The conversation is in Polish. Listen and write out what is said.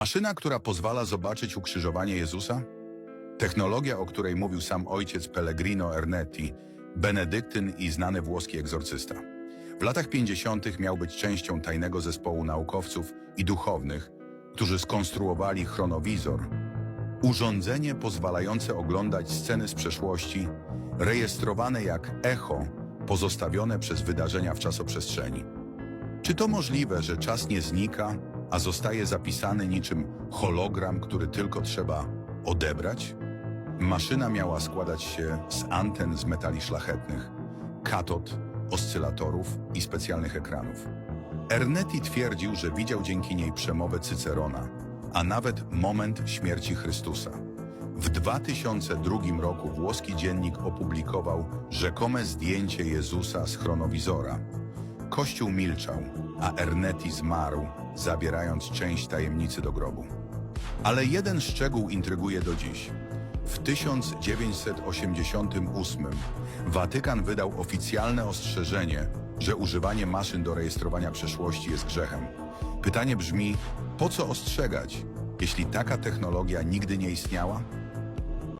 Maszyna, która pozwala zobaczyć ukrzyżowanie Jezusa? Technologia, o której mówił sam ojciec Pellegrino Ernetti, benedyktyn i znany włoski egzorcysta. W latach 50. miał być częścią tajnego zespołu naukowców i duchownych, którzy skonstruowali chronowizor, urządzenie pozwalające oglądać sceny z przeszłości, rejestrowane jak echo, pozostawione przez wydarzenia w czasoprzestrzeni. Czy to możliwe, że czas nie znika, a zostaje zapisany niczym hologram, który tylko trzeba odebrać? Maszyna miała składać się z anten z metali szlachetnych, katod, oscylatorów i specjalnych ekranów. Ernetti twierdził, że widział dzięki niej przemowę Cycerona, a nawet moment śmierci Chrystusa. W 2002 roku włoski dziennik opublikował rzekome zdjęcie Jezusa z chronowizora. Kościół milczał, a Ernetti zmarł, zabierając część tajemnicy do grobu. Ale jeden szczegół intryguje do dziś. W 1988 Watykan wydał oficjalne ostrzeżenie, że używanie maszyn do rejestrowania przeszłości jest grzechem. Pytanie brzmi, po co ostrzegać, jeśli taka technologia nigdy nie istniała?